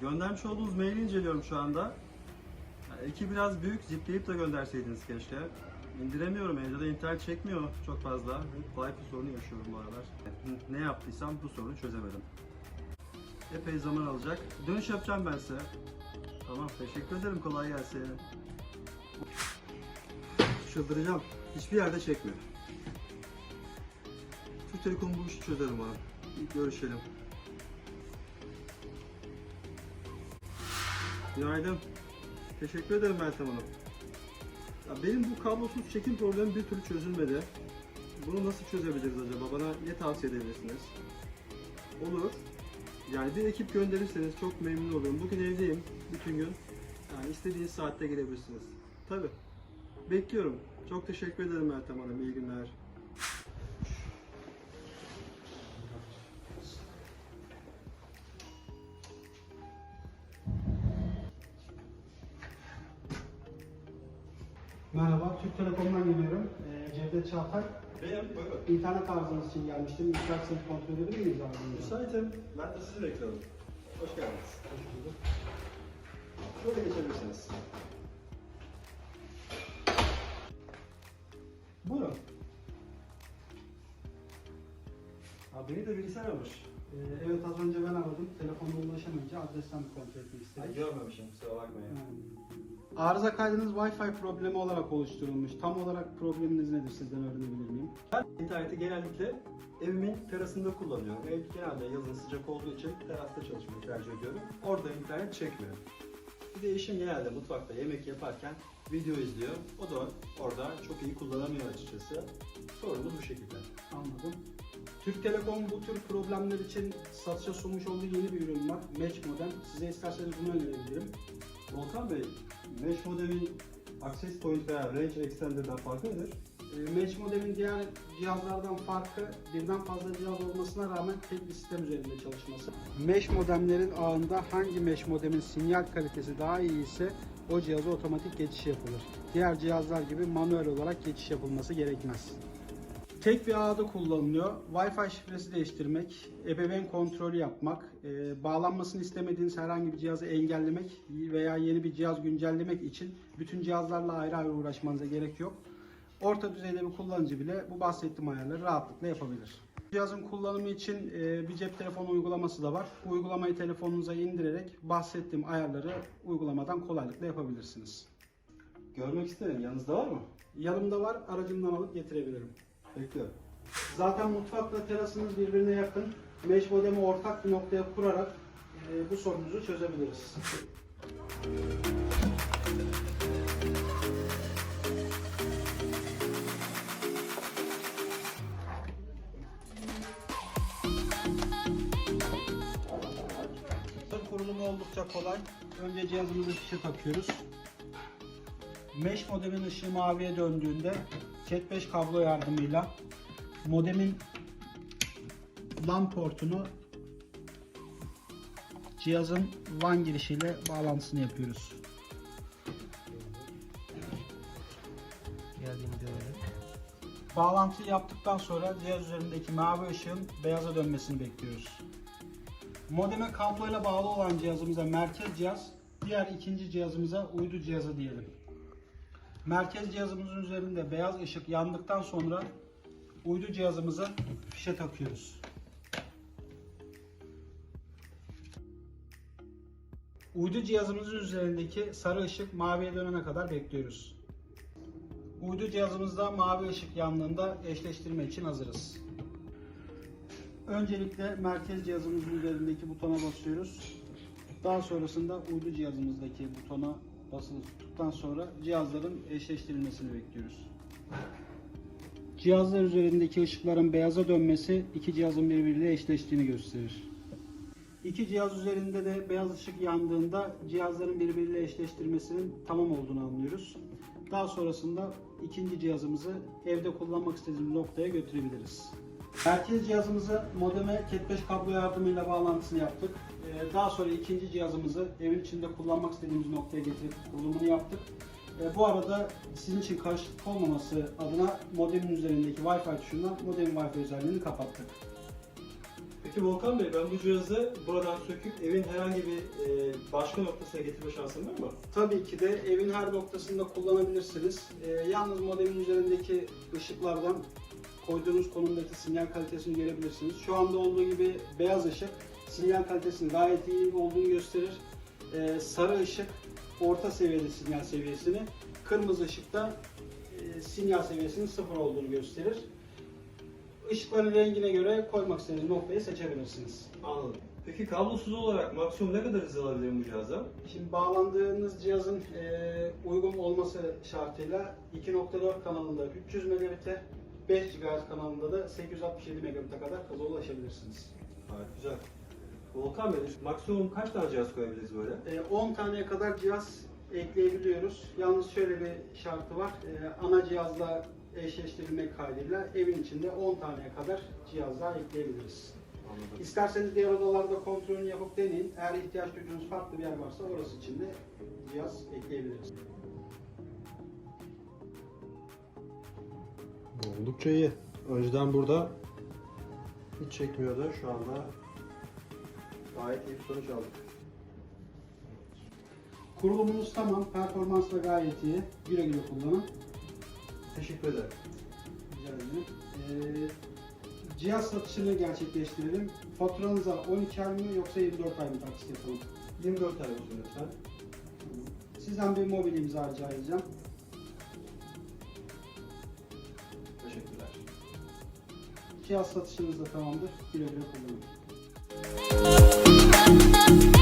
göndermiş olduğunuz maili inceliyorum şu anda. Yani eki biraz büyük, zipleyip de gönderseydiniz keşke. İndiremiyorum, evde de internet çekmiyor çok fazla. Wi-Fi sorunu yaşıyorum bu aralar. Ne yaptıysam bu sorunu çözemedim. Epey zaman alacak. Dönüş yapacağım ben size. Tamam, teşekkür ederim. Kolay gelsin. Çıldıracağım. Hiçbir yerde çekmiyor. Türk Telekom bu işi çözer umarım. Bir görüşelim. Günaydın. Teşekkür ederim Meltem Hanım. Ya benim bu kablosuz çekim problemi bir türlü çözülmedi. Bunu nasıl çözebiliriz acaba? Bana ne tavsiye edebilirsiniz? Olur. Yani bir ekip gönderirseniz çok memnun olurum. Bugün evdeyim bütün gün. Yani istediğiniz saatte gelebilirsiniz. Tabii. Bekliyorum. Çok teşekkür ederim Meltem Hanım. İyi günler. Merhaba, Türk Telekom'dan geliyorum. Ee, Cevdet Çağatay. Benim, buyurun. İnternet arızanız için gelmiştim. Müsaitseniz kontrol edebilir miyiz arızanızı? Müsaitim. Ben de sizi bekliyorum. Hoş geldiniz. Şöyle geçebilirsiniz. Buyurun. Ha, beni de birisi aramış. Ee, evet, az önce ben aradım. Telefonda ulaşamayınca adresten bir kontrol etmek istedim. görmemişim, kusura bakmayın. Arıza kaydınız Wi-Fi problemi olarak oluşturulmuş. Tam olarak probleminiz nedir sizden öğrenebilir miyim? Ben interneti genellikle evimin terasında kullanıyorum. Ev genelde yazın sıcak olduğu için terasta çalışmayı tercih ediyorum. Orada internet çekmiyor. Bir de eşim genelde mutfakta yemek yaparken video izliyor. O da orada çok iyi kullanamıyor açıkçası. Sorunumuz bu şekilde. Anladım. Türk Telekom bu tür problemler için satışa sunmuş olduğu yeni bir ürün var. Match modem. Size isterseniz bunu önerebilirim. Volkan Bey, Mesh modemin Access Point veya Range Extender'dan farkı nedir? E, Match modemin diğer cihazlardan farkı birden fazla cihaz olmasına rağmen tek bir sistem üzerinde çalışması. Mesh modemlerin ağında hangi mesh modemin sinyal kalitesi daha iyi ise o cihaza otomatik geçiş yapılır. Diğer cihazlar gibi manuel olarak geçiş yapılması gerekmez. Tek bir ağda kullanılıyor. Wi-Fi şifresi değiştirmek, ebeveyn kontrolü yapmak, e, bağlanmasını istemediğiniz herhangi bir cihazı engellemek veya yeni bir cihaz güncellemek için bütün cihazlarla ayrı ayrı uğraşmanıza gerek yok. Orta düzeyde bir kullanıcı bile bu bahsettiğim ayarları rahatlıkla yapabilir. Cihazın kullanımı için e, bir cep telefonu uygulaması da var. Bu uygulamayı telefonunuza indirerek bahsettiğim ayarları uygulamadan kolaylıkla yapabilirsiniz. Görmek isterim. Yanınızda var mı? Yanımda var, aracımdan alıp getirebilirim. Bekliyorum. Zaten mutfakla terasınız birbirine yakın. Mesh modemi ortak bir noktaya kurarak e, bu sorunuzu çözebiliriz. Kurulumu oldukça kolay. Önce cihazımıza fişe takıyoruz. Mesh modemin ışığı maviye döndüğünde Cat5 kablo yardımıyla modemin LAN portunu cihazın WAN girişiyle bağlantısını yapıyoruz. Bağlantıyı yaptıktan sonra cihaz üzerindeki mavi ışığın beyaza dönmesini bekliyoruz. Modeme kabloyla bağlı olan cihazımıza merkez cihaz, diğer ikinci cihazımıza uydu cihazı diyelim. Merkez cihazımızın üzerinde beyaz ışık yandıktan sonra uydu cihazımıza fişe takıyoruz. Uydu cihazımızın üzerindeki sarı ışık maviye dönene kadar bekliyoruz. Uydu cihazımızda mavi ışık yandığında eşleştirme için hazırız. Öncelikle merkez cihazımızın üzerindeki butona basıyoruz. Daha sonrasında uydu cihazımızdaki butona basılı tuttuktan sonra cihazların eşleştirilmesini bekliyoruz. Cihazlar üzerindeki ışıkların beyaza dönmesi iki cihazın birbiriyle eşleştiğini gösterir. İki cihaz üzerinde de beyaz ışık yandığında cihazların birbiriyle eşleştirmesinin tamam olduğunu anlıyoruz. Daha sonrasında ikinci cihazımızı evde kullanmak istediğimiz noktaya götürebiliriz. Merkez cihazımızı modeme Cat5 kablo yardımıyla bağlantısını yaptık. Ee, Daha sonra ikinci cihazımızı evin içinde kullanmak istediğimiz noktaya getirip kurulumunu yaptık. Ee, Bu arada sizin için karışıklık olmaması adına modemin üzerindeki Wi-Fi tuşundan modemin Wi-Fi özelliğini kapattık. Peki Volkan Bey ben bu cihazı buradan söküp evin herhangi bir e, başka noktasına getirme şansım var mı? Tabii ki de evin her noktasında kullanabilirsiniz. Ee, yalnız modemin üzerindeki ışıklardan koyduğunuz konumdaki sinyal kalitesini görebilirsiniz. Şu anda olduğu gibi beyaz ışık sinyal kalitesinin gayet iyi olduğunu gösterir. Ee, sarı ışık orta seviyede sinyal seviyesini, kırmızı ışık da e, sinyal seviyesinin sıfır olduğunu gösterir. Işıkların rengine göre koymak istediğiniz noktayı seçebilirsiniz. Anladım. Peki kablosuz olarak maksimum ne kadar hız alabilirim bu cihaza? Şimdi bağlandığınız cihazın e, uygun olması şartıyla 2.4 kanalında 300 megabit'e, 5 GHz kanalında da 867 megabit'e kadar hıza ulaşabilirsiniz. Gayet güzel. Volkan Bey maksimum kaç tane cihaz koyabiliriz böyle? E, 10 taneye kadar cihaz ekleyebiliyoruz. Yalnız şöyle bir şartı var. E, ana cihazla eşleştirilmek kaydıyla evin içinde 10 taneye kadar cihaz daha ekleyebiliriz. Anladım. İsterseniz diğer odalarda kontrolünü yapıp deneyin. Eğer ihtiyaç duyduğunuz farklı bir yer varsa orası için de cihaz ekleyebiliriz. Oldukça iyi. Önceden burada hiç çekmiyordu. Şu anda gayet iyi bir sonuç aldık. Kurulumunuz tamam, performans da gayet iyi. Güle güle kullanın. Teşekkür ederim. Rica ederim. Ee, cihaz satışını gerçekleştirelim. Faturanıza 12 ay mı yoksa 24 ay mı taksit yapalım? 24 tane olsun lütfen. Sizden bir mobil imza rica edeceğim. Teşekkürler. Cihaz satışınız da tamamdır. Güle güle kullanın. Thank you.